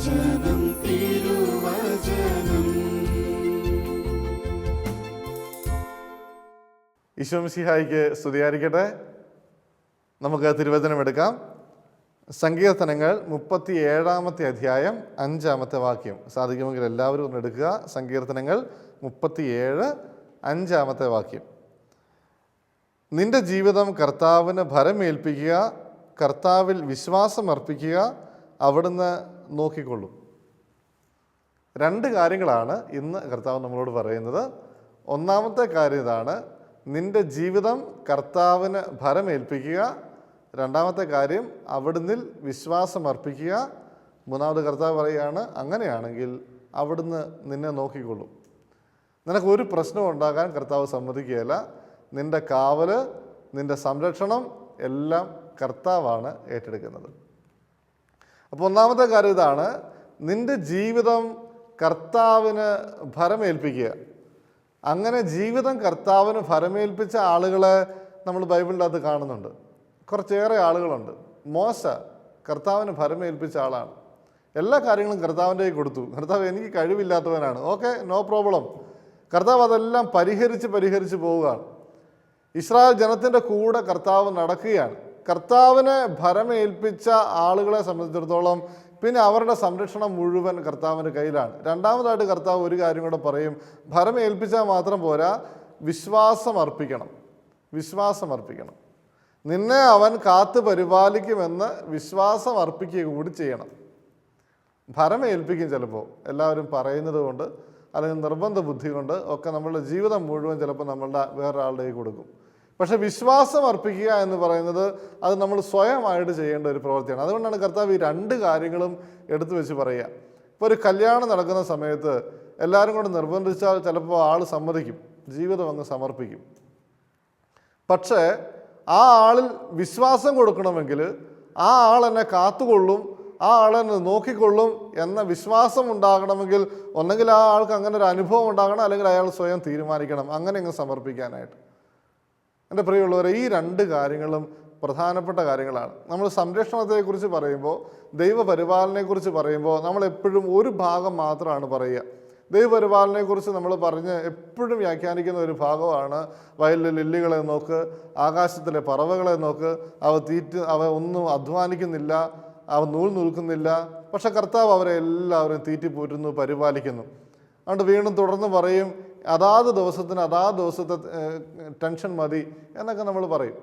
തിരുവചനം. തിരുവചനം ഈശോമിസിഹായിക്ക് സ്തുതിയായിരിക്കട്ടെ. നമുക്ക് തിരുവചനം എടുക്കാം. സങ്കീർത്തനങ്ങൾ മുപ്പത്തി ഏഴാമത്തെ അധ്യായം അഞ്ചാമത്തെ വാക്യം. സാധിക്കുമെങ്കിൽ എല്ലാവരും ഒന്ന് എടുക്കുക. സങ്കീർത്തനങ്ങൾ മുപ്പത്തിയേഴ് അഞ്ചാമത്തെ വാക്യം. നിന്റെ ജീവിതം കർത്താവിന് ഭരമേൽപ്പിക്കുക കർത്താവിൽ വിശ്വാസം അർപ്പിക്കുക അവിടുന്ന് നോക്കിക്കൊള്ളും. രണ്ട് കാര്യങ്ങളാണ് ഇന്ന് കർത്താവ് നമ്മളോട് പറയുന്നത്. ഒന്നാമത്തെ കാര്യം ഇതാണ് നിന്റെ ജീവിതം കർത്താവിന് ഭരമേൽപ്പിക്കുക. രണ്ടാമത്തെ കാര്യം അവിടുന്ന് വിശ്വാസം അർപ്പിക്കുക. മൂന്നാമത് കർത്താവ് പറയുകയാണ് അങ്ങനെയാണെങ്കിൽ അവിടുന്ന് നിന്നെ നോക്കിക്കൊള്ളും. നിനക്ക് ഒരു പ്രശ്നവും ഉണ്ടാകാൻ കർത്താവ് സമ്മതിക്കുകയില്ല. നിന്റെ കാവൽ നിന്റെ സംരക്ഷണം എല്ലാം കർത്താവാണ് ഏറ്റെടുക്കുന്നത്. അപ്പോൾ ഒന്നാമത്തെ കാര്യം ഇതാണ്. നിന്റെ ജീവിതം കർത്താവിന് ഭരമേൽപ്പിക്കുക. അങ്ങനെ ജീവിതം കർത്താവിന് ഭരമേൽപ്പിച്ച ആളുകളെ നമ്മൾ ബൈബിളിന്റെ അകത്ത് കാണുന്നുണ്ട്. കുറച്ചേറെ ആളുകളുണ്ട്. മോശ കർത്താവിന് ഭരമേൽപ്പിച്ച ആളാണ്. എല്ലാ കാര്യങ്ങളും കർത്താവിന്റെ കൊടുത്തു. കർത്താവ് എനിക്ക് കഴിവില്ലാത്തവനാണ്. Okay no problem. കർത്താവ് അതെല്ലാം പരിഹരിച്ച് പരിഹരിച്ച് പോവുകയാണ്. ഇസ്രായേൽ ജനത്തിന്റെ കൂടെ കർത്താവ് നടക്കുകയാണ്. കർത്താവിനെ ഭരമേൽപ്പിച്ച ആളുകളെ സംബന്ധിച്ചിടത്തോളം പിന്നെ അവരുടെ സംരക്ഷണം മുഴുവൻ കർത്താവിന്റെ കയ്യിലാണ്. രണ്ടാമതായിട്ട് കർത്താവ് ഒരു കാര്യം കൂടെ പറയും ഭരമേൽപ്പിച്ചാൽ മാത്രം പോരാ വിശ്വാസം അർപ്പിക്കണം. വിശ്വാസം അർപ്പിക്കണം. നിന്നെ അവൻ കാത്തു പരിപാലിക്കുമെന്ന് വിശ്വാസം അർപ്പിക്കുക കൂടി ചെയ്യണം. ഭരമേൽപ്പിക്കും ചിലപ്പോൾ. എല്ലാവരും പറയുന്നത് കൊണ്ട് അല്ലെങ്കിൽ നിർബന്ധ ബുദ്ധി കൊണ്ട് ഒക്കെ നമ്മളുടെ ജീവിതം മുഴുവൻ ചിലപ്പോൾ നമ്മളുടെ വേറൊരാളുടെ കൊടുക്കും. പക്ഷെ വിശ്വാസം അർപ്പിക്കുക എന്ന് പറയുന്നത് അത് നമ്മൾ സ്വയമായിട്ട് ചെയ്യേണ്ട ഒരു പ്രവൃത്തിയാണ്. അതുകൊണ്ടാണ് കർത്താവ് ഈ രണ്ട് കാര്യങ്ങളും എടുത്തു വെച്ച് പറയുക. ഇപ്പോൾ ഒരു കല്യാണം നടക്കുന്ന സമയത്ത് എല്ലാവരും കൂടെ നിർബന്ധിച്ചാൽ ചിലപ്പോൾ ആൾ സമ്മതിക്കും. ജീവിതം അങ്ങ് സമർപ്പിക്കും. പക്ഷേ ആ ആളിൽ വിശ്വാസം കൊടുക്കണമെങ്കിൽ ആ ആൾ എന്നെ കാത്തുകൊള്ളും ആ ആളെന്നെ നോക്കിക്കൊള്ളും എന്ന വിശ്വാസം ഉണ്ടാകണമെങ്കിൽ ഒന്നെങ്കിൽ ആ ആൾക്ക് അങ്ങനെ ഒരു അനുഭവം ഉണ്ടാകണം അല്ലെങ്കിൽ അയാൾ സ്വയം തീരുമാനിക്കണം. അങ്ങനെ അങ്ങ് സമർപ്പിക്കാനായിട്ട്. എന്റെ പ്രിയമുള്ളവരെ ഈ രണ്ട് കാര്യങ്ങളും പ്രധാനപ്പെട്ട കാര്യങ്ങളാണ്. നമ്മൾ സംരക്ഷണത്തെക്കുറിച്ച് പറയുമ്പോൾ ദൈവപരിപാലനയെക്കുറിച്ച് പറയുമ്പോൾ നമ്മൾ എപ്പോഴും ഒരു ഭാഗം മാത്രമാണ് പറയുക. ദൈവപരിപാലനയെക്കുറിച്ച് നമ്മൾ പറഞ്ഞ് എപ്പോഴും വ്യാഖ്യാനിക്കുന്ന ഒരു ഭാഗമാണ് വയലിലെ ലില്ലികളെ നോക്ക് ആകാശത്തിലെ പറവകളെ നോക്ക്. അവ തീറ്റ അവ ഒന്നും അധ്വാനിക്കുന്നില്ല അവ നൂൽ നിൽക്കുന്നില്ല. പക്ഷെ കർത്താവ് അവരെ എല്ലാവരും തീറ്റിപ്പോറ്റുന്നു പരിപാലിക്കുന്നു. അതുകൊണ്ട് വീണ്ടും തുടർന്ന് പറയും അതാത് ദിവസത്തിന് അതാത് ദിവസത്തെ ടെൻഷൻ മതി എന്നൊക്കെ നമ്മൾ പറയും.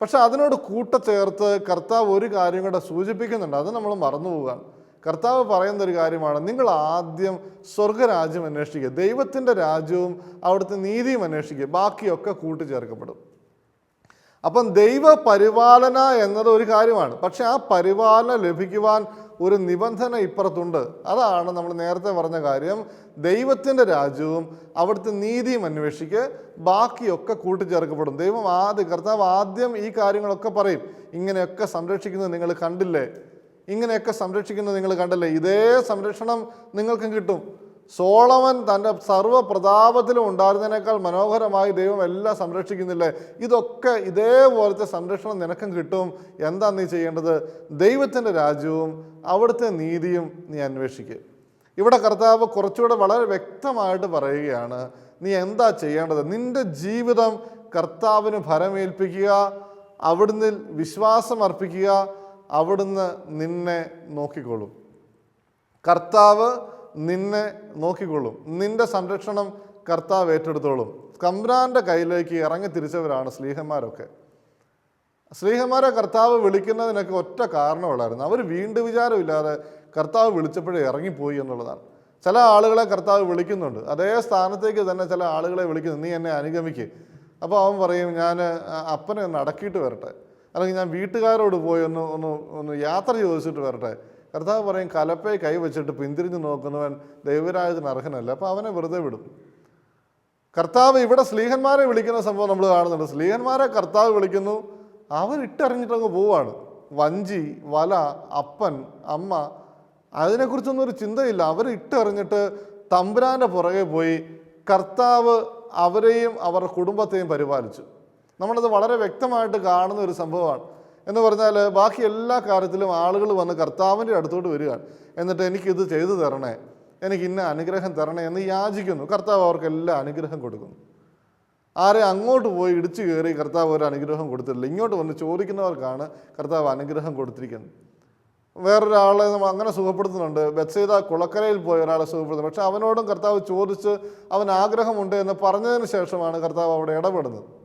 പക്ഷെ അതിനോട് കൂട്ടച്ചേർത്ത് കർത്താവ് ഒരു കാര്യം കൂടെ സൂചിപ്പിക്കുന്നുണ്ട്. അത് നമ്മൾ മറന്നു കർത്താവ് പറയുന്ന ഒരു കാര്യമാണ് നിങ്ങൾ ആദ്യം സ്വർഗരാജ്യം അന്വേഷിക്കുക ദൈവത്തിന്റെ രാജ്യവും അവിടുത്തെ നീതിയും അന്വേഷിക്കുക ബാക്കിയൊക്കെ കൂട്ടിച്ചേർക്കപ്പെടും. അപ്പം ദൈവ പരിപാലന എന്നത് ഒരു കാര്യമാണ്. പക്ഷെ ആ പരിപാലന ലഭിക്കുവാൻ ഒരു നിബന്ധന ഇപ്പുറത്തുണ്ട്. അതാണ് നമ്മൾ നേരത്തെ പറഞ്ഞ കാര്യം. ദൈവത്തിന്റെ രാജ്യവും അവിടുത്തെ നീതിയും അന്വേഷിക്ക് ബാക്കിയൊക്കെ കൂട്ടിച്ചേർക്കപ്പെടും. ദൈവം ആദ്യം കർത്താവ് ആദ്യം ഈ കാര്യങ്ങളൊക്കെ പറയും. ഇങ്ങനെയൊക്കെ സംരക്ഷിക്കുന്നത് നിങ്ങൾ കണ്ടില്ലേ? ഇങ്ങനെയൊക്കെ സംരക്ഷിക്കുന്നത് നിങ്ങൾ കണ്ടല്ലേ? ഇതേ സംരക്ഷണം നിങ്ങൾക്കും കിട്ടും. സോളമൻ തന്റെ സർവ പ്രതാപത്തിലും ഉണ്ടായിരുന്നതിനേക്കാൾ മനോഹരമായി ദൈവം എല്ലാം സംരക്ഷിക്കുന്നില്ലേ? ഇതൊക്കെ ഇതേപോലത്തെ സംരക്ഷണം നിനക്കും കിട്ടും. എന്താ നീ ചെയ്യേണ്ടത്? ദൈവത്തിന്റെ രാജ്യവും അവിടുത്തെ നീതിയും നീ അന്വേഷിക്കുക ഇവിടെ കർത്താവ് കുറച്ചുകൂടെ വളരെ വ്യക്തമായിട്ട് പറയുകയാണ് നീ എന്താ ചെയ്യേണ്ടത്? നിന്റെ ജീവിതം കർത്താവിന് ഫലമേൽപ്പിക്കുക അവിടുന്ന് വിശ്വാസം അർപ്പിക്കുക അവിടുന്ന് നിന്നെ നോക്കിക്കൊള്ളും. കർത്താവ് നിന്നെ നോക്കിക്കൊള്ളും. നിന്റെ സംരക്ഷണം കർത്താവ് ഏറ്റെടുത്തോളും. കമ്രാന്റെ കയ്യിലേക്ക് ഇറങ്ങി തിരിച്ചവരാണ് സ്ലീഹന്മാരൊക്കെ. സ്ലീഹന്മാരെ കർത്താവ് വിളിക്കുന്നതിനൊക്കെ ഒറ്റ കാരണമുള്ളായിരുന്നു. അവർ വീണ്ടും വിചാരമില്ലാതെ കർത്താവ് വിളിച്ചപ്പോഴേ ഇറങ്ങിപ്പോയി എന്നുള്ളതാണ്. ചില ആളുകളെ കർത്താവ് വിളിക്കുന്നുണ്ട്. അതേ സ്ഥാനത്തേക്ക് തന്നെ ചില ആളുകളെ വിളിക്കുന്നു. നീ എന്നെ അനുഗമിക്ക്. അപ്പോൾ അവൻ പറയും ഞാൻ അപ്പനെ ഒന്ന് അടക്കിയിട്ട് വരട്ടെ. അല്ലെങ്കിൽ ഞാൻ വീട്ടുകാരോട് പോയി ഒന്ന് ഒന്ന് ഒന്ന് യാത്ര ചോദിച്ചിട്ട് വരട്ടെ. കർത്താവ് പറയും കലപ്പയെ കൈവച്ചിട്ട് പിന്തിരിഞ്ഞ് നോക്കുന്നവൻ ദൈവരാജത്തിന് അർഹനല്ല. അപ്പോൾ അവനെ വെറുതെ വിടും. കർത്താവ് ഇവിടെ സ്ലീഹന്മാരെ വിളിക്കുന്ന സംഭവം നമ്മൾ കാണുന്നുണ്ട്. സ്ലീഹന്മാരെ കർത്താവ് വിളിക്കുന്നു. അവർ ഇട്ടറിഞ്ഞിട്ടങ്ങ് പോവാണ്. വഞ്ചി വല അപ്പൻ അമ്മ അതിനെക്കുറിച്ചൊന്നും ഒരു ചിന്തയില്ല. അവർ ഇട്ടെറിഞ്ഞിട്ട് തമ്പുരാന്റെ പുറകെ പോയി കർത്താവ് അവരെയും അവരുടെ കുടുംബത്തെയും പരിപാലിച്ചു. നമ്മളത് വളരെ വ്യക്തമായിട്ട് കാണുന്ന ഒരു സംഭവമാണ്. എന്ന് പറഞ്ഞാൽ ബാക്കി എല്ലാ കാര്യത്തിലും ആളുകൾ വന്ന് കർത്താവിന്റെ അടുത്തോട്ട് വരികയാണ്. എന്നിട്ട് എനിക്കിത് ചെയ്തു തരണേ എനിക്ക് ഇന്ന അനുഗ്രഹം തരണേ എന്ന് യാചിക്കുന്നു. കർത്താവ് അവർക്ക് എല്ലാ അനുഗ്രഹം കൊടുക്കുന്നു. ആരെ അങ്ങോട്ട് പോയി ഇടിച്ചു കയറി കർത്താവ് ഒരു അനുഗ്രഹം കൊടുത്തിട്ടില്ല. ഇങ്ങോട്ട് വന്ന് ചോദിക്കുന്നവർക്കാണ് കർത്താവ് അനുഗ്രഹം കൊടുത്തിരിക്കുന്നത്. വേറൊരാളെ നമ്മൾ അങ്ങനെ സുഖപ്പെടുത്തുന്നുണ്ട്. ബത്സൈത കുളക്കരയിൽ പോയ ഒരാളെ സുഖപ്പെടുത്തുന്നു. പക്ഷേ അവനോടും കർത്താവ് ചോദിച്ച് അവൻ ആഗ്രഹമുണ്ട് എന്ന് പറഞ്ഞതിന് ശേഷമാണ് കർത്താവ് അവിടെ ഇടപെടുന്നത്.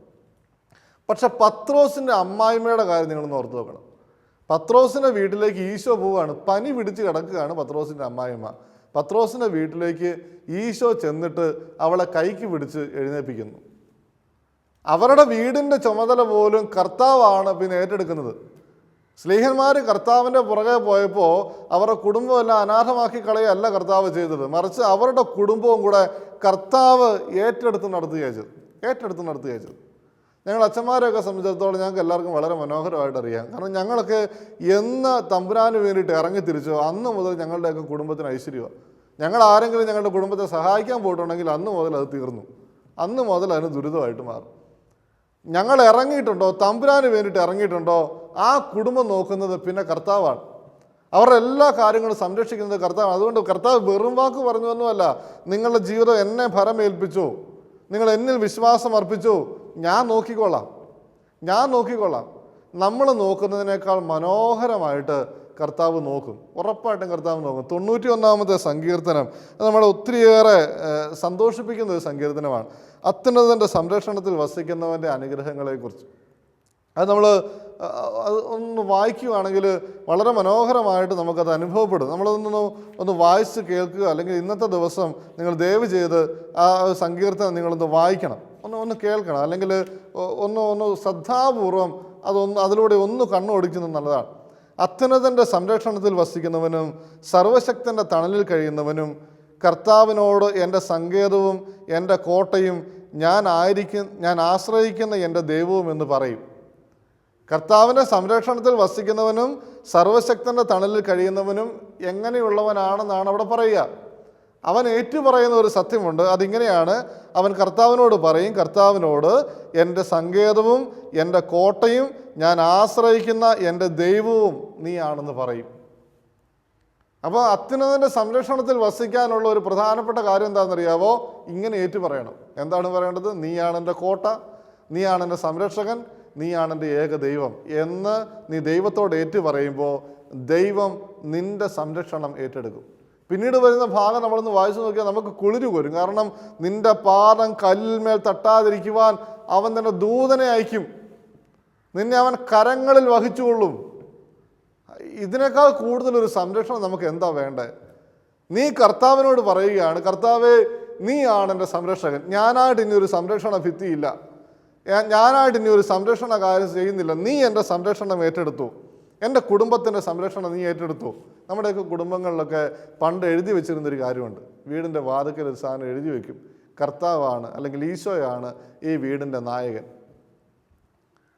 പക്ഷെ പത്രോസിന്റെ അമ്മായിമ്മയുടെ കാര്യം നിങ്ങളൊന്ന് ഓർത്ത് നോക്കണം. പത്രോസിന്റെ വീട്ടിലേക്ക് ഈശോ പോവുകയാണ്. പനി പിടിച്ച് കിടക്കുകയാണ് പത്രോസിന്റെ അമ്മായിമ്മ. പത്രോസിന്റെ വീട്ടിലേക്ക് ഈശോ ചെന്നിട്ട് അവളെ കൈക്ക് പിടിച്ച് എഴുന്നേൽപ്പിക്കുന്നു. അവരുടെ വീടിന്റെ ചുമതല പോലും കർത്താവാണ് പിന്നെ ഏറ്റെടുക്കുന്നത്. സ്ലീഹന്മാർ കർത്താവിന്റെ പുറകെ പോയപ്പോൾ അവരുടെ കുടുംബമെല്ലാം അനാഥമാക്കി കളയല്ല കർത്താവ് ചെയ്തത്. മറിച്ച് അവരുടെ കുടുംബവും കൂടെ കർത്താവ് ഏറ്റെടുത്ത് നടത്തുകയാണ് ചെയ്തത്. ഏറ്റെടുത്ത് നടത്തുകയാണ് ചെയ്തത്. ഞങ്ങൾ അച്ഛന്മാരെയൊക്കെ സംബന്ധിച്ചിടത്തോളം ഞങ്ങൾക്ക് എല്ലാവർക്കും വളരെ മനോഹരമായിട്ട് അറിയാം. കാരണം ഞങ്ങളൊക്കെ എന്ന് തമ്പുരാന് വേണ്ടിയിട്ട് ഇറങ്ങി തിരിച്ചോ അന്ന് മുതൽ ഞങ്ങളുടെയൊക്കെ കുടുംബത്തിന് ഐശ്വര്യമാണ്. ഞങ്ങൾ ആരെങ്കിലും ഞങ്ങളുടെ കുടുംബത്തെ സഹായിക്കാൻ പോയിട്ടുണ്ടെങ്കിൽ അന്ന് മുതൽ അത് തീർന്നു. അന്ന് മുതൽ അതിന് ദുരിതമായിട്ട് മാറും. ഞങ്ങൾ ഇറങ്ങിയിട്ടുണ്ടോ തമ്പുരാന് വേണ്ടിയിട്ട് ഇറങ്ങിയിട്ടുണ്ടോ ആ കുടുംബം നോക്കുന്നത് പിന്നെ കർത്താവാണ്. അവരുടെ എല്ലാ കാര്യങ്ങളും സംരക്ഷിക്കുന്നത് കർത്താവ് അതുകൊണ്ട് കർത്താവ് വെറും വാക്ക് പറഞ്ഞു പറഞ്ഞതൊന്നുമല്ല. നിങ്ങളുടെ ജീവിതം എന്നെ ഫലമേൽപ്പിച്ചു നിങ്ങൾ എന്നിൽ വിശ്വാസം അർപ്പിച്ചു. ഞാൻ നോക്കിക്കൊള്ളാം. ഞാൻ നോക്കിക്കൊള്ളാം. നമ്മൾ നോക്കുന്നതിനേക്കാൾ മനോഹരമായിട്ട് കർത്താവ് നോക്കും. ഉറപ്പായിട്ടും കർത്താവ് നോക്കും. തൊണ്ണൂറ്റി ഒന്നാമത്തെ സങ്കീർത്തനം നമ്മളെ ഒത്തിരിയേറെ സന്തോഷിപ്പിക്കുന്ന ഒരു സങ്കീർത്തനമാണ്. അത്യുന്നതന്റെ സംരക്ഷണത്തിൽ വസിക്കുന്നവന്റെ അനുഗ്രഹങ്ങളെക്കുറിച്ച്. അത് നമ്മൾ അത് ഒന്ന് വായിക്കുകയാണെങ്കിൽ വളരെ മനോഹരമായിട്ട് നമുക്കത് അനുഭവപ്പെടും. നമ്മളതൊന്ന് ഒന്ന് വായിച്ച് കേൾക്കുക അല്ലെങ്കിൽ ഇന്നത്തെ ദിവസം നിങ്ങൾ ദയവ് ചെയ്ത് ആ സങ്കീർത്തനം നിങ്ങളൊന്ന് വായിക്കണം. ഒന്ന് ഒന്ന് കേൾക്കണം. അല്ലെങ്കിൽ ഒന്ന് ഒന്ന് ശ്രദ്ധാപൂർവം അതൊന്ന് അതിലൂടെ ഒന്ന് കണ്ണോടിക്കുന്നത് നല്ലതാണ്. അത്യുന്നതന്റെ സംരക്ഷണത്തിൽ വസിക്കുന്നവനും സർവശക്തന്റെ തണലിൽ കഴിയുന്നവനും കർത്താവിനോട് എന്റെ സങ്കേതവും എന്റെ കോട്ടയും ഞാൻ ആയിരിക്കും ഞാൻ ആശ്രയിക്കുന്ന എന്റെ ദൈവവും എന്ന് പറയും. കർത്താവിന്റെ സംരക്ഷണത്തിൽ വസിക്കുന്നവനും സർവശക്തന്റെ തണലിൽ കഴിയുന്നവനും എങ്ങനെയുള്ളവനാണെന്നാണ് അവിടെ പറയുക. അവൻ ഏറ്റുപറയുന്ന ഒരു സത്യമുണ്ട്. അതിങ്ങനെയാണ് അവൻ കർത്താവിനോട് പറയും കർത്താവിനോട് എന്റെ സങ്കേതവും എന്റെ കോട്ടയും ഞാൻ ആശ്രയിക്കുന്ന എന്റെ ദൈവവും നീയാണെന്ന് പറയും. അപ്പോൾ അത്യുന്നതന്റെ സംരക്ഷണത്തിൽ വസിക്കാനുള്ള ഒരു പ്രധാനപ്പെട്ട കാര്യം എന്താണെന്നറിയാവോ? ഇങ്ങനെ ഏറ്റു പറയണം എന്താണ് പറയേണ്ടത്? നീയാണ് എന്റെ കോട്ട നീയാണ് എന്റെ സംരക്ഷകൻ നീയാണ് എന്റെ ഏക ദൈവം എന്ന് നീ ദൈവത്തോട് ഏറ്റു പറയുമ്പോൾ ദൈവം നിന്റെ സംരക്ഷണം ഏറ്റെടുക്കും. പിന്നീട് വരുന്ന ഭാഗം നമ്മളൊന്ന് വായിച്ചു നോക്കിയാൽ നമുക്ക് കുളിരു വരും. കാരണം നിന്റെ പാദം കല്ലിന്മേൽ തട്ടാതിരിക്കുവാൻ അവൻ തന്നെ ദൂതനെ അയക്കും. നിന്നെ അവൻ കരങ്ങളിൽ വഹിച്ചുകൊള്ളും. ഇതിനേക്കാൾ കൂടുതലൊരു സംരക്ഷണം നമുക്ക് എന്താ വേണ്ടേ? നീ കർത്താവിനോട് പറയുകയാണ് കർത്താവേ നീയാണ് എന്റെ സംരക്ഷകൻ. ഞാനായിട്ട് ഇനി ഒരു സംരക്ഷണ ഭിത്തിയില്ല. ഞാനായിട്ട് ഇനി ഒരു സംരക്ഷണ കാര്യം ചെയ്യുന്നില്ല. നീ എന്റെ സംരക്ഷണം ഏറ്റെടുത്തു. എന്റെ കുടുംബത്തിന്റെ സംരക്ഷണം നീ ഏറ്റെടുത്തു. നമ്മുടെയൊക്കെ കുടുംബങ്ങളിലൊക്കെ പണ്ട് എഴുതി വെച്ചിരുന്നൊരു കാര്യമുണ്ട്. വീടിന്റെ വാതുക്കൽ ഒരു സാധനം എഴുതി വെക്കും. കർത്താവാണ് അല്ലെങ്കിൽ ഈശോയാണ് ഈ വീടിന്റെ നായകൻ.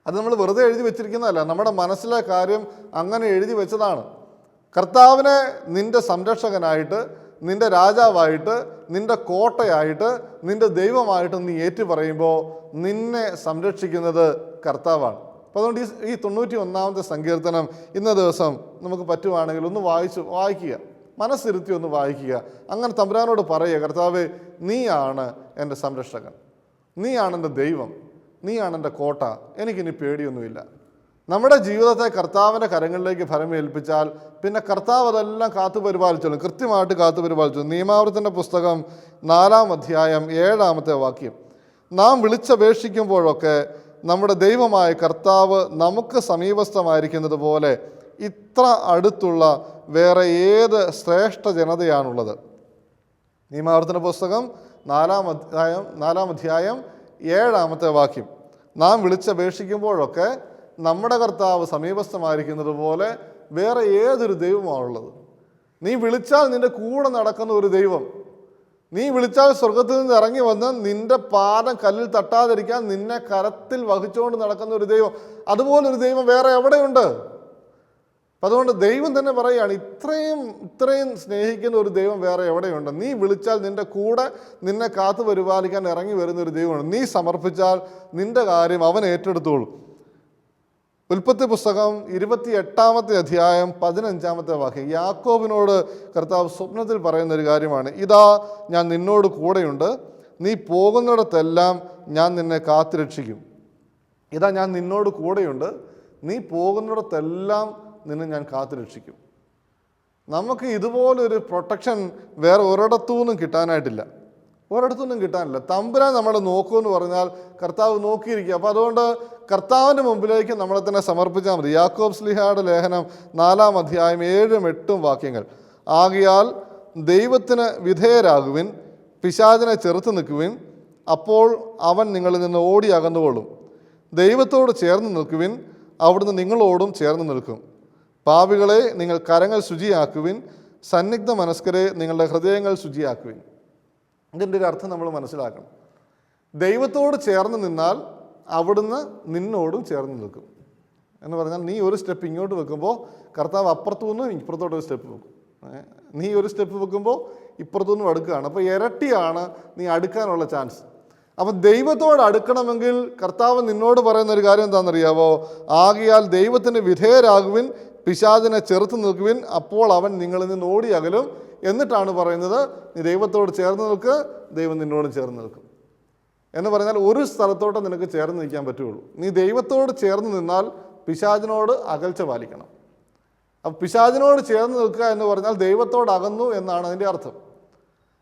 അത് നമ്മൾ വെറുതെ എഴുതി വെച്ചിരിക്കുന്നതല്ല. നമ്മുടെ മനസ്സിലെ കാര്യം അങ്ങനെ എഴുതി വെച്ചതാണ്. കർത്താവിനെ നിന്റെ സംരക്ഷകനായിട്ട് നിന്റെ രാജാവായിട്ട് നിന്റെ കോട്ടയായിട്ട് നിന്റെ ദൈവമായിട്ട് നീ ഏറ്റു പറയുമ്പോൾ നിന്നെ സംരക്ഷിക്കുന്നത് കർത്താവാണ്. അപ്പോൾ അതുകൊണ്ട് ഈ ഈ തൊണ്ണൂറ്റി ഒന്നാമത്തെ സങ്കീർത്തനം ഇന്ന ദിവസം നമുക്ക് പറ്റുവാണെങ്കിൽ ഒന്ന് വായിച്ച് വായിക്കുക. മനസ്സിരുത്തി ഒന്ന് വായിക്കുക. അങ്ങനെ തമ്പുരാനോട് പറയുക കർത്താവേ നീയാണ് എന്റെ സംരക്ഷകൻ. നീയാണ് എന്റെ ദൈവം. നീയാണ് എന്റെ കോട്ട. എനിക്കിനി പേടിയൊന്നുമില്ല. നമ്മുടെ ജീവിതത്തെ കർത്താവിന്റെ കരങ്ങളിലേക്ക് ഫലമേൽപ്പിച്ചാൽ പിന്നെ കർത്താവ് അതെല്ലാം കാത്തു പരിപാലിച്ചോളും. കൃത്യമായിട്ട് കാത്തു പരിപാലിച്ചു നിയമാവൃത്തിന്റെ പുസ്തകം നാലാം അധ്യായം ഏഴാമത്തെ വാക്യം. നാം വിളിച്ചപേക്ഷിക്കുമ്പോഴൊക്കെ നമ്മുടെ ദൈവമായ കർത്താവ് നമുക്ക് സമീപസ്ഥമായിരിക്കുന്നത് പോലെ ഇത്ര അടുത്തുള്ള വേറെ ഏത് ശ്രേഷ്ഠ ജനതയാണുള്ളത്? നിയമാവർത്തന പുസ്തകം നാലാം അധ്യായം നാലാം അധ്യായം ഏഴാമത്തെ വാക്യം. നാം വിളിച്ചപേക്ഷിക്കുമ്പോഴൊക്കെ നമ്മുടെ കർത്താവ് സമീപസ്ഥമായിരിക്കുന്നത് പോലെ വേറെ ഏതൊരു ദൈവമാണുള്ളത്? നീ വിളിച്ചാൽ നിന്റെ കൂടെ നടക്കുന്ന ഒരു ദൈവം നീ വിളിച്ചാൽ സ്വർഗത്തിൽ നിന്ന് ഇറങ്ങി വന്ന് നിന്റെ പാദം കല്ലിൽ തട്ടാതിരിക്കാൻ നിന്നെ കരത്തിൽ വഹിച്ചുകൊണ്ട് നടക്കുന്ന ഒരു ദൈവം. അതുപോലൊരു ദൈവം വേറെ എവിടെയുണ്ട്? അതുകൊണ്ട് ദൈവം തന്നെ പറയുകയാണ് ഇത്രയും ഇത്രയും സ്നേഹിക്കുന്ന ഒരു ദൈവം വേറെ എവിടെയുണ്ട്? നീ വിളിച്ചാൽ നിന്റെ കൂടെ നിന്നെ കാത്തു പരിപാലിക്കാൻ ഇറങ്ങി വരുന്ന ഒരു ദൈവമാണ്. നീ സമർപ്പിച്ചാൽ നിന്റെ കാര്യം അവൻ ഏറ്റെടുത്തോളും. ഉൽപ്പത്തി പുസ്തകം ഇരുപത്തി എട്ടാമത്തെ അധ്യായം പതിനഞ്ചാമത്തെ വാക്യം. യാക്കോബിനോട് കർത്താവ് സ്വപ്നത്തിൽ പറയുന്ന ഒരു കാര്യമാണ്. ഇതാ ഞാൻ നിന്നോട് കൂടെയുണ്ട്. നീ പോകുന്നിടത്തെല്ലാം ഞാൻ നിന്നെ കാത്തുരക്ഷിക്കും. ഇതാ ഞാൻ നിന്നോട് കൂടെയുണ്ട്. നീ പോകുന്നിടത്തെല്ലാം നിന്നെ ഞാൻ കാത്തുരക്ഷിക്കും. നമുക്ക് ഇതുപോലൊരു പ്രൊട്ടക്ഷൻ വേറെ ഒരിടത്തു നിന്നും കിട്ടാനായിട്ടില്ല. ഒരിടത്തുനിന്നും കിട്ടാനില്ല. തമ്പുരാൻ നമ്മളെ നോക്കൂ എന്ന് പറഞ്ഞാൽ കർത്താവ് നോക്കിയിരിക്കുക അപ്പോൾ അതുകൊണ്ട് കർത്താവിന്റെ മുമ്പിലേക്ക് നമ്മളെ തന്നെ സമർപ്പിച്ചാൽ മതി. യാക്കോബ് സ്ലിഹയുടെ ലേഖനം നാലാം അധ്യായം ഏഴും എട്ടും വാക്യങ്ങൾ. ആകിയാൽ ദൈവത്തിന് വിധേയരാകുവിൻ പിശാചിനെ ചെറുത്ത് നിൽക്കുവിൻ അപ്പോൾ അവൻ നിങ്ങളിൽ നിന്ന് ഓടി അകന്നുകൊള്ളും. ദൈവത്തോട് ചേർന്ന് നിൽക്കുവിൻ അവിടുന്ന് നിങ്ങളോടും ചേർന്ന് നിൽക്കും. പാവികളെ നിങ്ങൾ കരങ്ങൾ ശുചിയാക്കുവിൻ സന്നിഗ്ധ മനസ്കരെ നിങ്ങളുടെ ഹൃദയങ്ങൾ ശുചിയാക്കുവിൻ. ഇതിന്റെ ഒരു അർത്ഥം നമ്മൾ മനസ്സിലാക്കണം. ദൈവത്തോട് ചേർന്ന് നിന്നാൽ അവിടുന്ന് നിന്നോടും ചേർന്ന് നിൽക്കും. എന്ന് പറഞ്ഞാൽ നീ ഒരു സ്റ്റെപ്പ് ഇങ്ങോട്ട് വെക്കുമ്പോൾ കർത്താവ് അപ്പുറത്തു നിന്നും ഇപ്പുറത്തോട്ട് ഒരു സ്റ്റെപ്പ് വെക്കും. നീ ഒരു സ്റ്റെപ്പ് വെക്കുമ്പോൾ ഇപ്പുറത്തു നിന്നും അടുക്കുകയാണ്. അപ്പോൾ ഇരട്ടിയാണ് നീ അടുക്കാനുള്ള ചാൻസ്. അപ്പം ദൈവത്തോട് അടുക്കണമെങ്കിൽ കർത്താവ് നിന്നോട് പറയുന്ന ഒരു കാര്യം എന്താണെന്നറിയാവോ? ആകിയാൽ ദൈവത്തിന് വിധേയരാകുവിൻ പിശാദിനെ ചെറുത്ത് നിൽക്കുവിൻ അപ്പോൾ അവൻ നിങ്ങളിൽ നിന്ന് ഓടി അകലും എന്നിട്ടാണ് പറയുന്നത് നീ ദൈവത്തോട് ചേർന്ന് നിൽക്ക് ദൈവം നിന്നോട് ചേർന്ന് നിൽക്കും. എന്ന് പറഞ്ഞാൽ ഒരു സ്ഥലത്തോട്ട് നിനക്ക് ചേർന്ന് നിൽക്കാൻ പറ്റുള്ളൂ നീ ദൈവത്തോട് ചേർന്ന് നിന്നാൽ പിശാചിനോട് അകൽച്ച പാലിക്കണം. അപ്പോൾ പിശാചിനോട് ചേർന്ന് നിൽക്കുക എന്ന് പറഞ്ഞാൽ ദൈവത്തോട് അകന്നു എന്നാണ് അതിന്റെ അർത്ഥം.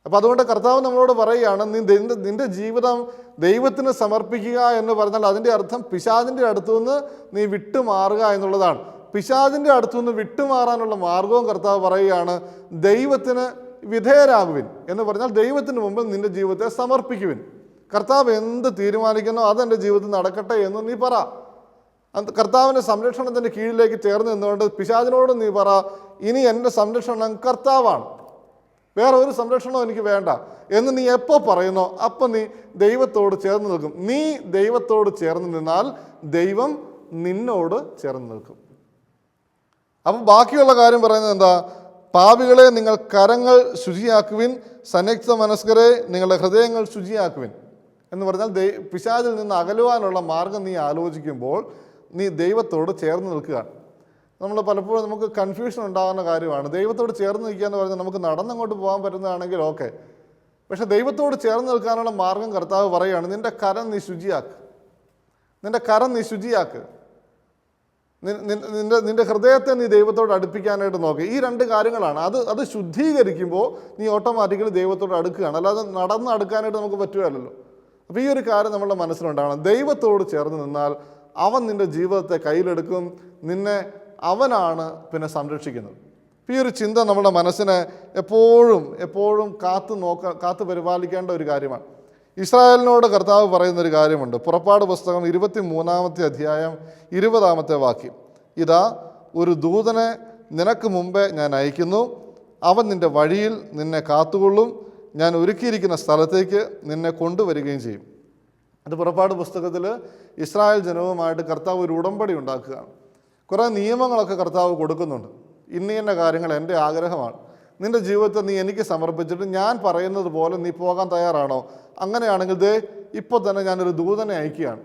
അപ്പോൾ അതുകൊണ്ട് കർത്താവ് നമ്മളോട് പറയുകയാണ് നീ നിന്റെ നിന്റെ ജീവിതം ദൈവത്തിന് സമർപ്പിക്കുക എന്ന് പറഞ്ഞാൽ അതിന്റെ അർത്ഥം പിശാചിന്റെ അടുത്തു നിന്ന് നീ വിട്ടുമാറുക എന്നുള്ളതാണ്. പിശാചിന്റെ അടുത്തു നിന്ന് വിട്ടുമാറാനുള്ള മാർഗവും കർത്താവ് പറയുകയാണ് ദൈവത്തിന് വിധേയരാകുവിൻ. എന്ന് പറഞ്ഞാൽ ദൈവത്തിന് മുമ്പിൽ നിന്റെ ജീവിതത്തെ സമർപ്പിക്കുവിൻ. കർത്താവ് എന്ത് തീരുമാനിക്കുന്നോ അതെന്റെ ജീവിതത്തിൽ നടക്കട്ടെ എന്ന് നീ പറ. കർത്താവിന്റെ സംരക്ഷണത്തിന്റെ കീഴിലേക്ക് ചേർന്ന് നിന്നുകൊണ്ട് പിശാദിനോട് നീ പറ ഇനി എന്റെ സംരക്ഷണം കർത്താവാണ്. വേറെ ഒരു സംരക്ഷണവും എനിക്ക് വേണ്ട. എന്ന് നീ എപ്പോൾ പറയുന്നോ അപ്പം നീ ദൈവത്തോട് ചേർന്ന് നിൽക്കും. നീ ദൈവത്തോട് ചേർന്ന് നിന്നാൽ ദൈവം നിന്നോട് ചേർന്ന് നിൽക്കും. അപ്പം ബാക്കിയുള്ള കാര്യം പറയുന്നത് എന്താ? പാപികളെ നിങ്ങൾ കരങ്ങൾ ശുചിയാക്കുവിൻ സന്നിഗ്ധ മനസ്കരെ നിങ്ങളുടെ ഹൃദയങ്ങൾ ശുചിയാക്കുവിൻ. എന്ന് പറഞ്ഞാൽ ദൈ പിശാചിൽ നിന്ന് അകലുവാനുള്ള മാർഗം നീ ആലോചിക്കുമ്പോൾ നീ ദൈവത്തോട് ചേർന്ന് നിൽക്കുക. നമ്മൾ പലപ്പോഴും നമുക്ക് കൺഫ്യൂഷൻ ഉണ്ടാകുന്ന കാര്യമാണ്. ദൈവത്തോട് ചേർന്ന് നിൽക്കുക എന്ന് പറഞ്ഞാൽ നമുക്ക് നടന്നങ്ങോട്ട് പോകാൻ പറ്റുന്നതാണെങ്കിൽ ഓക്കെ പക്ഷെ ദൈവത്തോട് ചേർന്ന് നിൽക്കാനുള്ള മാർഗം കർത്താവ് പറയുകയാണ് നിന്റെ കരം നീ ശുചിയാക്ക്. നിന്റെ കരം നീ ശുചിയാക്ക്. നിന്റെ നിന്റെ ഹൃദയത്തെ നീ ദൈവത്തോട് അടുപ്പിക്കാനായിട്ട് നോക്കുക ഈ രണ്ട് കാര്യങ്ങളാണ്. അത് അത് ശുദ്ധീകരിക്കുമ്പോൾ നീ ഓട്ടോമാറ്റിക്കലി ദൈവത്തോട് അടുക്കുകയാണ്. അല്ലാതെ നടന്ന് അടുക്കാനായിട്ട് നമുക്ക് പറ്റുകയല്ലോ അപ്പോൾ ഈ ഒരു കാര്യം നമ്മുടെ മനസ്സിലുണ്ടാകണം ദൈവത്തോട് ചേർന്ന് നിന്നാൽ അവൻ നിന്റെ ജീവിതത്തെ കയ്യിലെടുക്കും. നിന്നെ അവനാണ് പിന്നെ സംരക്ഷിക്കുന്നത്. ഈ ഒരു ചിന്ത നമ്മുടെ മനസ്സിനെ എപ്പോഴും എപ്പോഴും കാത്തു നോക്ക കാത്തു പരിപാലിക്കേണ്ട ഒരു കാര്യമാണ്. ഇസ്രായേലിനോട് കർത്താവ് പറയുന്ന ഒരു കാര്യമുണ്ട്. പുറപ്പാട് പുസ്തകം ഇരുപത്തി മൂന്നാമത്തെ അധ്യായം ഇരുപതാമത്തെ വാക്യം. ഇതാ ഒരു ദൂതനെ നിനക്ക് മുമ്പേ ഞാൻ അയക്കുന്നു. അവൻ നിന്റെ വഴിയിൽ നിന്നെ കാത്തുകൊള്ളും. ഞാൻ ഒരുക്കിയിരിക്കുന്ന സ്ഥലത്തേക്ക് നിന്നെ കൊണ്ടുവരികയും ചെയ്യും. അത് പുറപ്പാട് പുസ്തകത്തിൽ ഇസ്രായേൽ ജനവുമായിട്ട് കർത്താവ് ഒരു ഉടമ്പടി ഉണ്ടാക്കുകയാണ്. കുറേ നിയമങ്ങളൊക്കെ കർത്താവ് കൊടുക്കുന്നുണ്ട്. ഇന്ന ഇന്ന കാര്യങ്ങൾ എന്റെ ആഗ്രഹമാണ്. നിന്റെ ജീവിതത്തെ നീ എനിക്ക് സമർപ്പിച്ചിട്ട് ഞാൻ പറയുന്നത് പോലെ നീ പോകാൻ തയ്യാറാണോ? അങ്ങനെയാണെങ്കിൽ ദേ ഇപ്പോൾ തന്നെ ഞാനൊരു ദൂതനെ അയക്കുകയാണ്.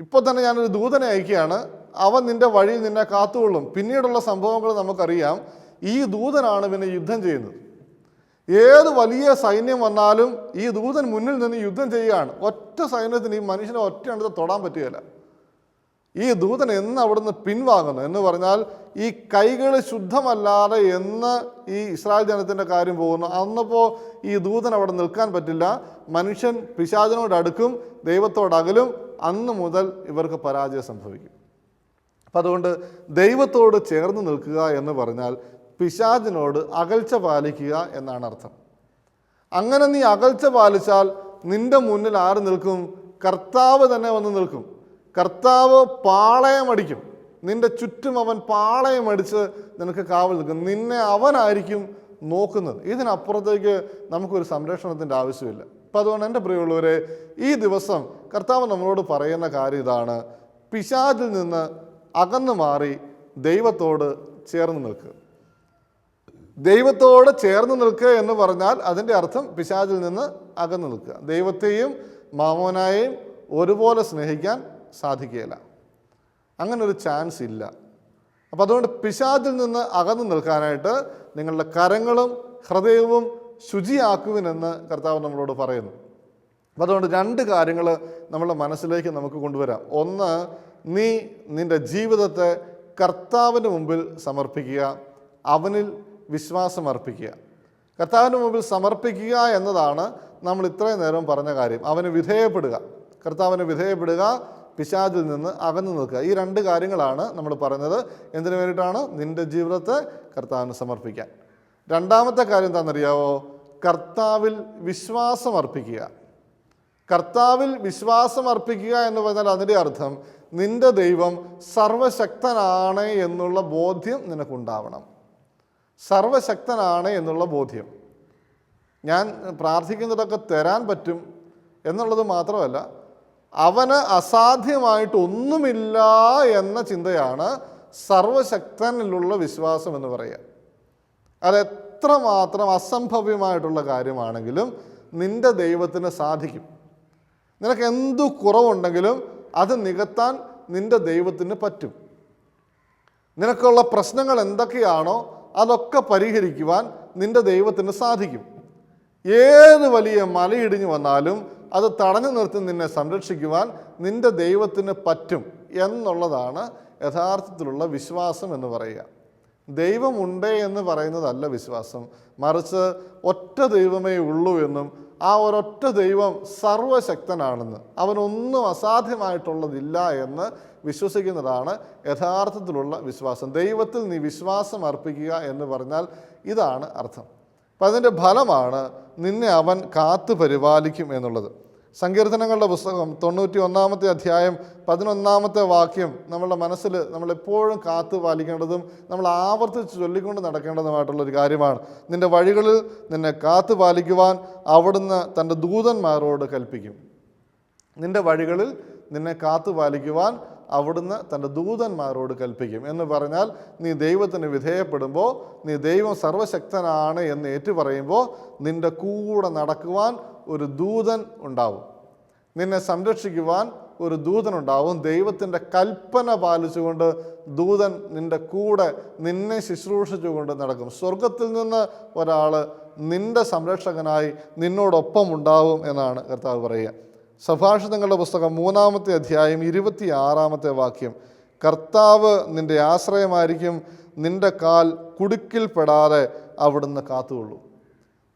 ഇപ്പോൾ തന്നെ ഞാനൊരു ദൂതനെ അയക്കുകയാണ്. അവൻ നിന്റെ വഴിയിൽ നിന്നെ കാത്തുകൊള്ളും. പിന്നീടുള്ള സംഭവങ്ങൾ നമുക്കറിയാം. ഈ ദൂതനാണ് പിന്നെ യുദ്ധം ചെയ്യുന്നത്. ഏത് വലിയ സൈന്യം വന്നാലും ഈ ദൂതൻ മുന്നിൽ നിന്ന് യുദ്ധം ചെയ്യുകയാണ്. ഒറ്റ സൈന്യത്തിന് ഈ മനുഷ്യനെ ഒറ്റ തൊടാൻ പറ്റുകയില്ല. ഈ ദൂതൻ എന്ന് അവിടുന്ന് പിൻവാങ്ങുന്നു. എന്ന് പറഞ്ഞാൽ ഈ കൈകൾ ശുദ്ധമല്ലാതെ എന്ന് ഈ ഇസ്രായേൽ ജനത്തിന്റെ കാര്യം പോകുന്നു. അന്നപ്പോൾ ഈ ദൂതൻ അവിടെ നിൽക്കാൻ പറ്റില്ല. മനുഷ്യൻ പിശാചനോട് അടുക്കും ദൈവത്തോട് അകലും. അന്ന് മുതൽ ഇവർക്ക് പരാജയം സംഭവിക്കും. അപ്പം അതുകൊണ്ട് ദൈവത്തോട് ചേർന്ന് നിൽക്കുക എന്ന് പറഞ്ഞാൽ പിശാചിനോട് അകൽച്ച പാലിക്കുക എന്നാണ് അർത്ഥം. അങ്ങനെ നീ അകൽച്ച പാലിച്ചാൽ നിന്റെ മുന്നിൽ ആര് നിൽക്കും? കർത്താവ് തന്നെ വന്ന് നിൽക്കും. കർത്താവ് പാളയമടിക്കും നിന്റെ ചുറ്റും അവൻ പാളയമടിച്ച് നിനക്ക് കാവൽ നിൽക്കും നിന്നെ അവനായിരിക്കും നോക്കുന്നത്. ഇതിനപ്പുറത്തേക്ക് നമുക്കൊരു സംരക്ഷണത്തിന്റെ ആവശ്യമില്ല. അപ്പം അതുകൊണ്ട് എന്റെ പ്രിയമുള്ളവരെ ഈ ദിവസം കർത്താവ് നമ്മളോട് പറയുന്ന കാര്യം ഇതാണ്. പിശാചിൽ നിന്ന് അകന്നു മാറി ദൈവത്തോട് ചേർന്ന് നിൽക്കുക ദൈവത്തോട് ചേർന്ന് നിൽക്കുക എന്ന് പറഞ്ഞാൽ അതിന്റെ അർത്ഥം പിശാചിൽ നിന്ന് അകന്നു നിൽക്കുക. ദൈവത്തെയും മാമോനായെയും ഒരുപോലെ സ്നേഹിക്കാൻ സാധിക്കുകയില്ല. അങ്ങനൊരു ചാൻസ് ഇല്ല. അപ്പോൾ അതുകൊണ്ട് പിശാചിൽ നിന്ന് അകന്നു നിൽക്കാനായിട്ട് നിങ്ങളുടെ കരങ്ങളും ഹൃദയവും ശുചിയാക്കുവിനെന്ന് കർത്താവ് നമ്മളോട് പറയുന്നു. അപ്പോൾ അതുകൊണ്ട് രണ്ട് കാര്യങ്ങൾ നമ്മുടെ മനസ്സിലേക്ക് നമുക്ക് കൊണ്ടുവരാം. ഒന്ന് നീ നിന്റെ ജീവിതത്തെ കർത്താവിന് മുമ്പിൽ സമർപ്പിക്കുക അവനിൽ വിശ്വാസം അർപ്പിക്കുക. കർത്താവിന് മുമ്പിൽ സമർപ്പിക്കുക എന്നതാണ് നമ്മൾ ഇത്രയും നേരം പറഞ്ഞ കാര്യം. അവന് വിധേയപ്പെടുക. കർത്താവിന് വിധേയപ്പെടുക പിശാചിൽ നിന്ന് അകന്നു നിൽക്കുക. ഈ രണ്ട് കാര്യങ്ങളാണ് നമ്മൾ പറയുന്നത്. എന്തിനു വേണ്ടിയിട്ടാണ്? നിന്റെ ജീവിതത്തെ കർത്താവിന് സമർപ്പിക്കാൻ. രണ്ടാമത്തെ കാര്യം എന്താണെന്നറിയാവോ? കർത്താവിൽ വിശ്വാസം അർപ്പിക്കുക. കർത്താവിൽ വിശ്വാസം അർപ്പിക്കുക എന്ന് പറഞ്ഞാൽ അതിന്റെ അർത്ഥം നിന്റെ ദൈവം സർവശക്തനാണ് എന്നുള്ള ബോധ്യം നിനക്കുണ്ടാവണം. സർവശക്തനാണ് എന്നുള്ള ബോധ്യം. ഞാൻ പ്രാർത്ഥിക്കുന്നതൊക്കെ തരാൻ പറ്റും എന്നുള്ളത് മാത്രമല്ല അവന് അസാധ്യമായിട്ട് ഒന്നുമില്ല എന്ന ചിന്തയാണ് സർവശക്തനിലുള്ള വിശ്വാസം എന്ന് പറയുക. അത് എത്രമാത്രം അസംഭവ്യമായിട്ടുള്ള കാര്യമാണെങ്കിലും നിന്റെ ദൈവത്തിന് സാധിക്കും. നിനക്ക് എന്തു കുറവുണ്ടെങ്കിലും അത് നികത്താൻ നിന്റെ ദൈവത്തിന് പറ്റും. നിനക്കുള്ള പ്രശ്നങ്ങൾ എന്തൊക്കെയാണോ അതൊക്കെ പരിഹരിക്കുവാൻ നിന്റെ ദൈവത്തിന് സാധിക്കും. ഏത് വലിയ മലയിടിഞ്ഞു വന്നാലും അത് തടഞ്ഞു നിർത്തി നിന്നെ സംരക്ഷിക്കുവാൻ നിന്റെ ദൈവത്തിന് പറ്റും എന്നുള്ളതാണ് യഥാർത്ഥത്തിലുള്ള വിശ്വാസം എന്ന് പറയുക. ദൈവമുണ്ട് എന്ന് പറയുന്നതല്ല വിശ്വാസം. മറിച്ച് ഒറ്റ ദൈവമേ ഉള്ളൂ എന്നും ആ ഒരൊറ്റ ദൈവം സർവശക്തനാണെന്ന് അവനൊന്നും അസാധ്യമായിട്ടുള്ളതില്ല എന്ന് വിശ്വസിക്കുന്നതാണ് യഥാർത്ഥത്തിലുള്ള വിശ്വാസം. ദൈവത്തിൽ നീ വിശ്വാസം അർപ്പിക്കുക എന്ന് പറഞ്ഞാൽ ഇതാണ് അർത്ഥം. അപ്പം അതിന്റെ ഫലമാണ് നിന്നെ അവൻ കാത്തു പരിപാലിക്കും എന്നുള്ളത്. സങ്കീർത്തനങ്ങളുടെ പുസ്തകം തൊണ്ണൂറ്റി ഒന്നാമത്തെ അധ്യായം പതിനൊന്നാമത്തെ വാക്യം നമ്മളുടെ മനസ്സിൽ നമ്മളെപ്പോഴും കാത്തു പാലിക്കേണ്ടതും നമ്മൾ ആവർത്തിച്ച് ചൊല്ലിക്കൊണ്ട് നടക്കേണ്ടതുമായിട്ടുള്ള ഒരു കാര്യമാണ്. നിന്റെ വഴികളിൽ നിന്നെ കാത്തു പാലിക്കുവാൻ അവിടുന്ന് തന്റെ ദൂതന്മാരോട് കൽപ്പിക്കും. നിന്റെ വഴികളിൽ നിന്നെ കാത്തു പാലിക്കുവാൻ അവിടുന്ന് തന്റെ ദൂതന്മാരോട് കൽപ്പിക്കും. എന്ന് പറഞ്ഞാൽ നീ ദൈവത്തിന് വിധേയപ്പെടുമ്പോൾ നീ ദൈവം സർവശക്തനാണ് എന്ന് ഏറ്റുപറയുമ്പോൾ നിന്റെ കൂടെ നടക്കുവാൻ ഒരു ദൂതൻ ഉണ്ടാവും. നിന്നെ സംരക്ഷിക്കുവാൻ ഒരു ദൂതനുണ്ടാവും. ദൈവത്തിന്റെ കൽപ്പന പാലിച്ചുകൊണ്ട് ദൂതൻ നിന്റെ കൂടെ നിന്നെ ശുശ്രൂഷിച്ചുകൊണ്ട് നടക്കും. സ്വർഗത്തിൽ നിന്ന് ഒരാൾ നിന്റെ സംരക്ഷകനായി നിന്നോടൊപ്പം ഉണ്ടാവും എന്നാണ് കർത്താവ് പറയുക. സഭാഷിതങ്ങളുടെ പുസ്തകം മൂന്നാമത്തെ അധ്യായം ഇരുപത്തി ആറാമത്തെ വാക്യം. കർത്താവ് നിന്റെ ആശ്രയമായിരിക്കും നിന്റെ കാൽ കുടുക്കിൽപ്പെടാതെ അവിടുന്ന് കാത്തുകൊള്ളൂ.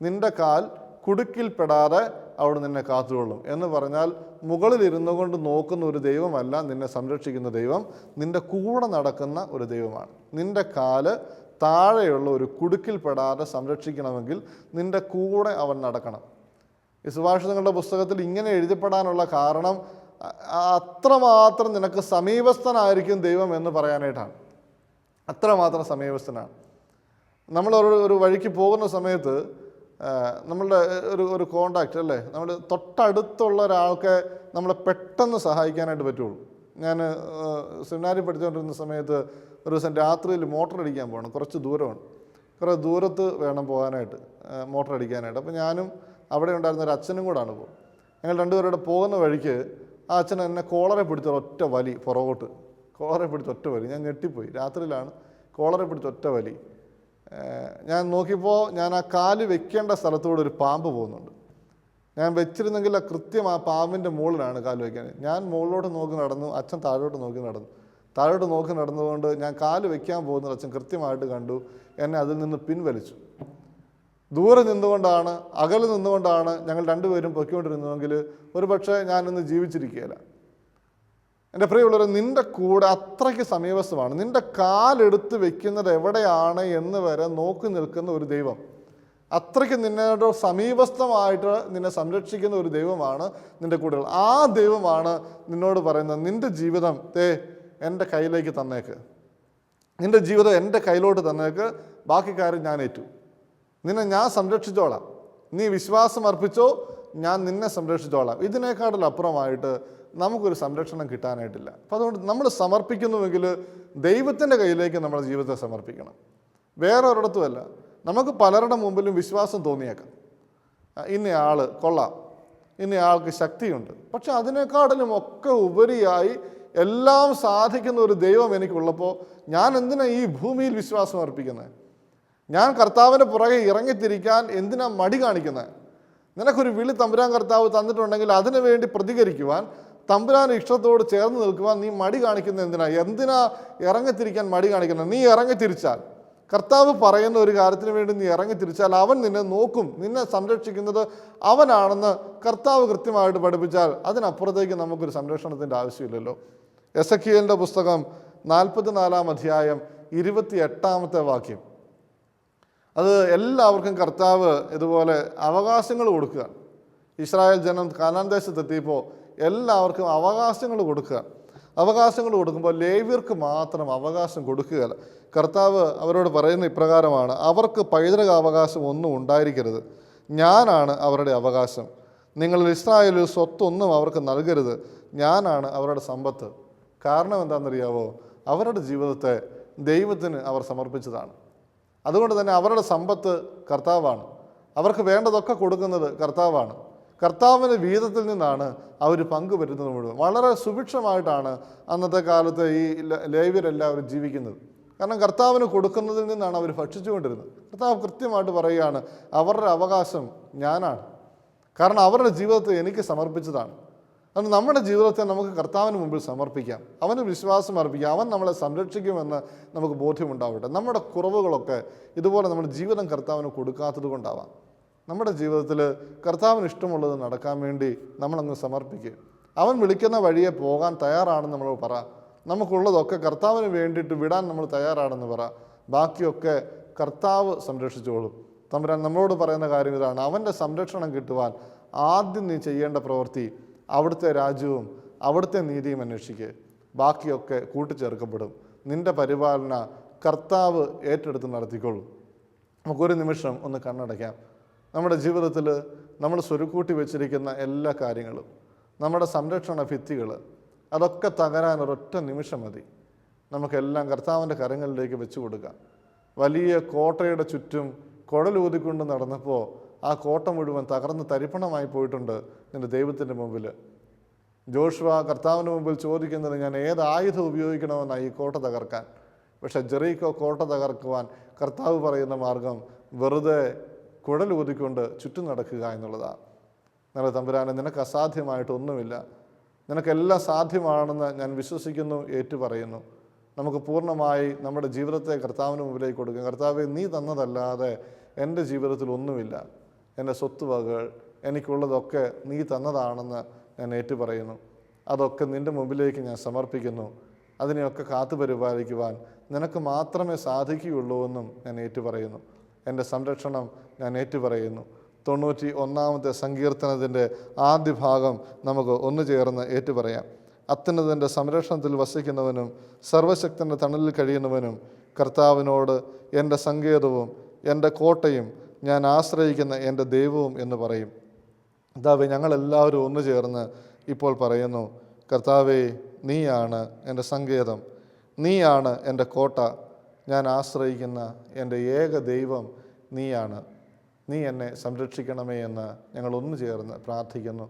നിന്റെ കാൽ കുടുക്കിൽപ്പെടാതെ അവിടെ നിന്നെ കാത്തുകൊള്ളും. എന്ന് പറഞ്ഞാൽ മുകളിൽ ഇരുന്നു കൊണ്ട് നോക്കുന്ന ഒരു ദൈവമല്ല നിന്നെ സംരക്ഷിക്കുന്ന ദൈവം. നിന്റെ കൂടെ നടക്കുന്ന ഒരു ദൈവമാണ്. നിന്റെ കാൽ താഴെയുള്ള ഒരു കുടുക്കിൽപ്പെടാതെ സംരക്ഷിക്കണമെങ്കിൽ നിന്റെ കൂടെ അവൻ നടക്കണം. ഈ സുഭാഷിതങ്ങളുടെ പുസ്തകത്തിൽ ഇങ്ങനെ എഴുതപ്പെടാനുള്ള കാരണം അത്രമാത്രം നിനക്ക് സമീപസ്ഥനായിരിക്കും ദൈവം എന്ന് പറയാനായിട്ടാണ്. അത്രമാത്രം സമീപസ്ഥനാണ്. നമ്മൾ ഒരു വഴിക്ക് പോകുന്ന സമയത്ത് നമ്മളുടെ ഒരു ഒരു കോണ്ടാക്റ്റ് അല്ലേ? നമ്മൾ തൊട്ടടുത്തുള്ള ഒരാൾക്ക് നമ്മളെ പെട്ടെന്ന് സഹായിക്കാനായിട്ട് പറ്റുള്ളൂ. ഞാൻ സെമിനാരി പഠിച്ചുകൊണ്ടിരുന്ന സമയത്ത് ഒരു ദിവസം രാത്രിയിൽ മോട്ടർ അടിക്കാൻ പോകണം കുറച്ച് ദൂരമാണ്. കുറേ ദൂരത്ത് വേണം പോകാനായിട്ട് മോട്ടർ അടിക്കാനായിട്ട്. അപ്പോൾ ഞാനും അവിടെ ഉണ്ടായിരുന്ന ഒരു അച്ഛനും കൂടാണ് പോകും ഞങ്ങൾ രണ്ടുപേരുടെ പോകുന്ന വഴിക്ക് ആ അച്ഛൻ എന്നെ കോളറെ പിടിച്ച ഒറ്റ വലി പുറകോട്ട്. കോളറെ പിടിച്ച ഒറ്റ വലി. ഞാൻ ഞെട്ടിപ്പോയി. രാത്രിയിലാണ് കോളറെ പിടിച്ച ഒറ്റ വലി. ഞാൻ നോക്കിയപ്പോൾ ഞാൻ ആ കാൽ വെക്കേണ്ട സ്ഥലത്തൂടെ ഒരു പാമ്പ് പോകുന്നുണ്ട്. ഞാൻ വെച്ചിരുന്നെങ്കിൽ ആ കൃത്യം ആ പാമ്പിന്റെ മുകളിലാണ് കാൽ വെക്കാൻ. ഞാൻ മുകളിലോട്ട് നോക്കി നടന്നു അച്ഛൻ താഴോട്ട് നോക്കി നടന്നു. താഴോട്ട് നോക്കി നടന്നുകൊണ്ട് ഞാൻ കാൽ വെക്കാൻ പോകുന്നത് അച്ഛൻ കൃത്യമായിട്ട് കണ്ടു. എന്നെ അതിൽ നിന്ന് പിൻവലിച്ചു. ദൂരെ നിന്നുകൊണ്ടാണ് അകലെ നിന്നുകൊണ്ടാണ് ഞങ്ങൾ രണ്ടുപേരും പൊയ്ക്കൊണ്ടിരുന്നതെങ്കിൽ ഒരു പക്ഷേ ഞാനിന്ന് ജീവിച്ചിരിക്കുകയില്ല. എന്റെ പ്രിയമുള്ളവർ നിന്റെ കൂടെ അത്രയ്ക്ക് സമീപസ്ഥമാണ്. നിന്റെ കാലെടുത്ത് വെക്കുന്നത് എവിടെയാണ് എന്ന് വരെ നോക്കി നിൽക്കുന്ന ഒരു ദൈവം. അത്രയ്ക്ക് നിന്നോട് സമീപസ്ഥമായിട്ട് നിന്നെ സംരക്ഷിക്കുന്ന ഒരു ദൈവമാണ് നിന്റെ കൂടെ ആ ദൈവമാണ് നിന്നോട് പറയുന്നത് നിന്റെ ജീവിതം തേ എന്റെ കയ്യിലേക്ക് തന്നേക്ക്. നിന്റെ ജീവിതം എന്റെ കയ്യിലോട്ട് തന്നേക്ക്. ബാക്കി കാര്യം ഞാൻ ഏറ്റു. നിന്നെ ഞാൻ സംരക്ഷിച്ചോളാം. നീ വിശ്വാസം അർപ്പിച്ചോ ഞാൻ നിന്നെ സംരക്ഷിച്ചോളാം. ഇതിനേക്കാട്ടിൽ അപ്പുറമായിട്ട് നമുക്കൊരു സംരക്ഷണം കിട്ടാനായിട്ടില്ല. അപ്പം അതുകൊണ്ട് നമ്മൾ സമർപ്പിക്കുന്നുവെങ്കിൽ ദൈവത്തിന്റെ കയ്യിലേക്ക് നമ്മുടെ ജീവിതത്തെ സമർപ്പിക്കണം. വേറെ ഒരിടത്തുമല്ല നമുക്ക് പലരുടെ മുമ്പിലും വിശ്വാസം തോന്നിയേക്കാം. ഇന്നയാൾ കൊള്ളാം ഇന്നയാൾക്ക് ശക്തിയുണ്ട്. പക്ഷെ അതിനേക്കാട്ടിലും ഒക്കെ ഉപരിയായി എല്ലാം സാധിക്കുന്ന ഒരു ദൈവം എനിക്കുള്ളപ്പോൾ ഞാൻ എന്തിനാണ് ഈ ഭൂമിയിൽ വിശ്വാസം അർപ്പിക്കുന്നത് ഞാൻ കർത്താവിന്റെ പുറകെ ഇറങ്ങിത്തിരിക്കാൻ എന്തിനാ മടി കാണിക്കുന്നത് നിനക്കൊരു വിളി തമ്പുരാൻ കർത്താവ് തന്നിട്ടുണ്ടെങ്കിൽ അതിനു വേണ്ടി പ്രതികരിക്കുവാൻ തമ്പുരാൻ ഇഷ്ടത്തോട് ചേർന്ന് നിൽക്കുവാൻ നീ മടി കാണിക്കുന്നത് എന്തിനാ? എന്തിനാ ഇറങ്ങിത്തിരിക്കാൻ മടി കാണിക്കുന്നത്? നീ ഇറങ്ങിത്തിരിച്ചാൽ. കർത്താവ് പറയുന്ന ഒരു കാര്യത്തിന് വേണ്ടി നീ ഇറങ്ങിത്തിരിച്ചാൽ അവൻ നിന്നെ നോക്കും. നിന്നെ സംരക്ഷിക്കുന്നത് അവനാണെന്ന് കർത്താവ് കൃത്യമായിട്ട് പഠിപ്പിച്ചാൽ അതിനപ്പുറത്തേക്ക് നമുക്കൊരു സംരക്ഷണത്തിന്റെ ആവശ്യമില്ലല്ലോ. എസ് എ പുസ്തകം നാൽപ്പത്തിനാലാം അധ്യായം ഇരുപത്തി എട്ടാമത്തെ വാക്യം. അത് എല്ലാവർക്കും കർത്താവ് ഇതുപോലെ അവകാശങ്ങൾ കൊടുക്കുക ഇസ്രായേൽ ജനം കാനാൻ ദേശത്തെത്തിയപ്പോൾ എല്ലാവർക്കും അവകാശങ്ങൾ കൊടുക്കുക. അവകാശങ്ങൾ കൊടുക്കുമ്പോൾ ലേവ്യർക്ക് മാത്രം അവകാശം കൊടുക്കുക കർത്താവ് അവരോട് പറയുന്ന ഇപ്രകാരമാണ് അവർക്ക് പൈതൃക അവകാശം ഒന്നും ഉണ്ടായിരിക്കരുത്. ഞാനാണ് അവരുടെ അവകാശം. നിങ്ങൾ ഇസ്രായേലിൽ സ്വത്തൊന്നും അവർക്ക് നൽകരുത്. ഞാനാണ് അവരുടെ സമ്പത്ത്. കാരണം എന്താണെന്നറിയാവോ? അവരുടെ ജീവിതത്തെ ദൈവത്തിന് അവർ സമർപ്പിച്ചതാണ്. അതുകൊണ്ട് തന്നെ അവരുടെ സമ്പത്ത് കർത്താവാണ്. അവർക്ക് വേണ്ടതൊക്കെ കൊടുക്കുന്നത് കർത്താവാണ്. കർത്താവിന്റെ വീതത്തിൽ നിന്നാണ് അവർ പങ്കുപറ്റുന്നത് മുഴുവൻ. വളരെ സുഭിക്ഷമായിട്ടാണ് അന്നത്തെ കാലത്ത് ഈ ലേവ്യരെല്ലാവരും ജീവിക്കുന്നത്. കാരണം കർത്താവിന് കൊടുക്കുന്നതിൽ നിന്നാണ് അവർ ഭക്ഷിച്ചുകൊണ്ടിരുന്നത്. കർത്താവ് കൃത്യമായിട്ട് പറയുകയാണ് അവരുടെ അവകാശം ഞാനാണ്. കാരണം അവരുടെ ജീവിതത്തെ എനിക്ക് സമർപ്പിച്ചതാണ്. അത് നമ്മുടെ ജീവിതത്തെ നമുക്ക് കർത്താവിന് മുമ്പിൽ സമർപ്പിക്കാം. അവന് വിശ്വാസം അർപ്പിക്കാം. അവൻ നമ്മളെ സംരക്ഷിക്കുമെന്ന് നമുക്ക് ബോധ്യമുണ്ടാവട്ടെ. നമ്മുടെ കുറവുകളൊക്കെ ഇതുപോലെ നമ്മുടെ ജീവിതം കർത്താവിന് കൊടുക്കാത്തത് കൊണ്ടാവാം. നമ്മുടെ ജീവിതത്തിൽ കർത്താവിന് ഇഷ്ടമുള്ളത് നടക്കാൻ വേണ്ടി നമ്മളങ്ങ് സമർപ്പിക്കുക. അവൻ വിളിക്കുന്ന വഴിയെ പോകാൻ തയ്യാറാണെന്ന് നമ്മൾ പറ. നമുക്കുള്ളതൊക്കെ കർത്താവിന് വേണ്ടിയിട്ട് വിടാൻ നമ്മൾ തയ്യാറാണെന്ന് പറ. ബാക്കിയൊക്കെ കർത്താവ് സംരക്ഷിച്ചോളും. തമ്പുരാൻ നമ്മളോട് പറയുന്ന കാര്യം ഇതാണ്. അവന്റെ സംരക്ഷണം കിട്ടുവാൻ ആദ്യം നീ ചെയ്യേണ്ട പ്രവൃത്തി അവിടുത്തെ രാജ്യവും അവിടുത്തെ നീതിയും അന്വേഷിക്കുക. ബാക്കിയൊക്കെ കൂട്ടിച്ചേർക്കപ്പെടും. നിന്റെ പരിപാലന കർത്താവ് ഏറ്റെടുത്ത് നടത്തിക്കൊള്ളും നമുക്കൊരു നിമിഷം ഒന്ന് കണ്ണടയ്ക്കാം. നമ്മുടെ ജീവിതത്തിൽ നമ്മൾ സ്വരുക്കൂട്ടി വെച്ചിരിക്കുന്ന എല്ലാ കാര്യങ്ങളും നമ്മുടെ സംരക്ഷണ ഭിത്തികൾ അതൊക്കെ തകരാൻ ഒരൊറ്റ നിമിഷം മതി. നമുക്കെല്ലാം കർത്താവിന്റെ കരങ്ങളിലേക്ക് വെച്ചു കൊടുക്കാം. വലിയ കോട്ടയുടെ ചുറ്റും കുഴലൂതിക്കൊണ്ട് നടന്നപ്പോൾ ആ കോട്ട മുഴുവൻ തകർന്ന് തരിപ്പണമായി പോയിട്ടുണ്ട് നിന്റെ ദൈവത്തിന്റെ മുമ്പിൽ. ജോഷുവ കർത്താവിന് മുമ്പിൽ ചോദിക്കുന്നത് ഞാൻ ഏത് ആയുധം ഉപയോഗിക്കണമെന്നാണ് ഈ കോട്ട തകർക്കാൻ? പക്ഷേ ജെറീക്കോ കോട്ട തകർക്കുവാൻ കർത്താവ് പറയുന്ന മാർഗം വെറുതെ കുഴലൂതിക്കൊണ്ട് ചുറ്റും നടക്കുക എന്നുള്ളതാണ്. നല്ല തമ്പുരാനെ നിനക്ക് അസാധ്യമായിട്ടൊന്നുമില്ല. നിനക്കെല്ലാം സാധ്യമാണെന്ന് ഞാൻ വിശ്വസിക്കുന്നു ഏറ്റുപറയുന്നു. നമുക്ക് പൂർണമായി നമ്മുടെ ജീവിതത്തെ കർത്താവിന് മുമ്പിലേക്ക് കൊടുക്കും. കർത്താവെ നീ തന്നതല്ലാതെ എന്റെ ജീവിതത്തിൽ ഒന്നുമില്ല. എന്റെ സ്വത്തുവകകൾ എനിക്കുള്ളതൊക്കെ നീ തന്നതാണെന്ന് ഞാൻ ഏറ്റുപറയുന്നു. അതൊക്കെ നിന്റെ മുമ്പിലേക്ക് ഞാൻ സമർപ്പിക്കുന്നു. അതിനെയൊക്കെ കാത്തു പരിപാലിക്കുവാൻ നിനക്ക് മാത്രമേ സാധിക്കുകയുള്ളൂ എന്നും ഞാൻ ഏറ്റുപറയുന്നു. എന്റെ സംരക്ഷണം ഞാൻ ഏറ്റുപറയുന്നു. തൊണ്ണൂറ്റി ഒന്നാമത്തെ സങ്കീർത്തനത്തിന്റെ ആദ്യ ഭാഗം നമുക്ക് ഒന്നു ചേർന്ന് ഏറ്റുപറയാം. അത്യുന്നതന്റെ സംരക്ഷണത്തിൽ വസിക്കുന്നവനും സർവശക്തന്റെ തണലിൽ കഴിയുന്നവനും കർത്താവിനോട് എന്റെ സങ്കേതവും എന്റെ കോട്ടയും ഞാൻ ആശ്രയിക്കുന്ന എന്റെ ദൈവവും എന്ന് പറയും. കർത്താവെ ഞങ്ങളെല്ലാവരും ഒന്നു ചേർന്ന് ഇപ്പോൾ പറയുന്നു കർത്താവേ നീയാണ് എന്റെ സങ്കേതം. നീയാണ് എന്റെ കോട്ട. ഞാൻ ആശ്രയിക്കുന്ന എന്റെ ഏക ദൈവം നീയാണ്. നീ എന്നെ സംരക്ഷിക്കണമേ എന്ന് ഞങ്ങൾ ഒന്നു ചേർന്ന് പ്രാർത്ഥിക്കുന്നു.